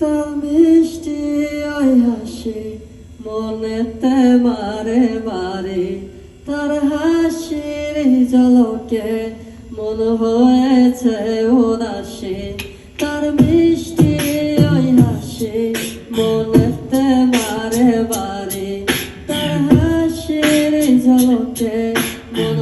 তা মিষ্টি আয়াসে মনেতে মারে মারে তার হাসির জলকে মন হয়েছে উদাসে। তার মিষ্টি ওই মনেতে মারে বারে। তার হাসির জলকে মন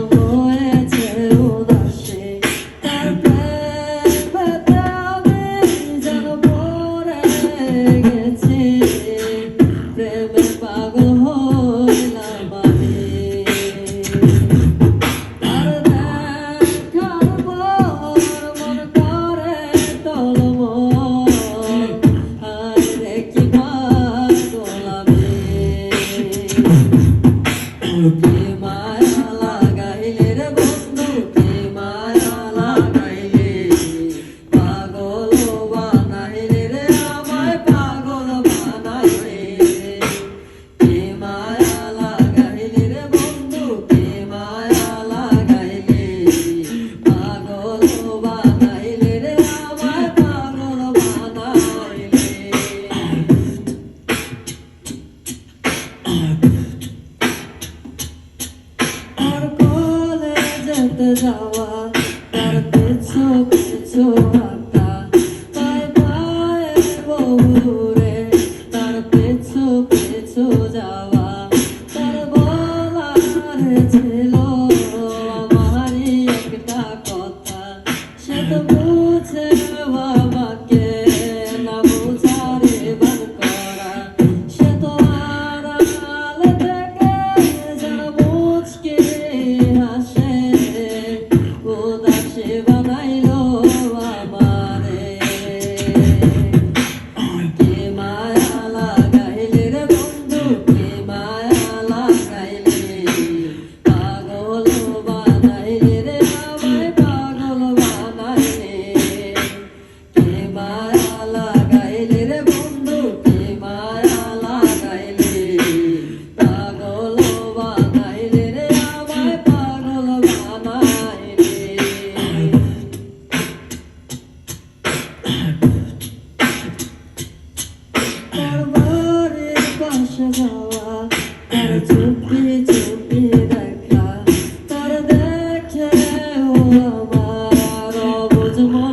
wydała Bardzo przycłata Bye-bye słowy Bardzo przycudała Tarbola ছিল আমারই একটা কথা সে তো বুঝে বাবাকে না বুঝারে বার করা সে তো আর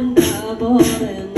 I'm not boring.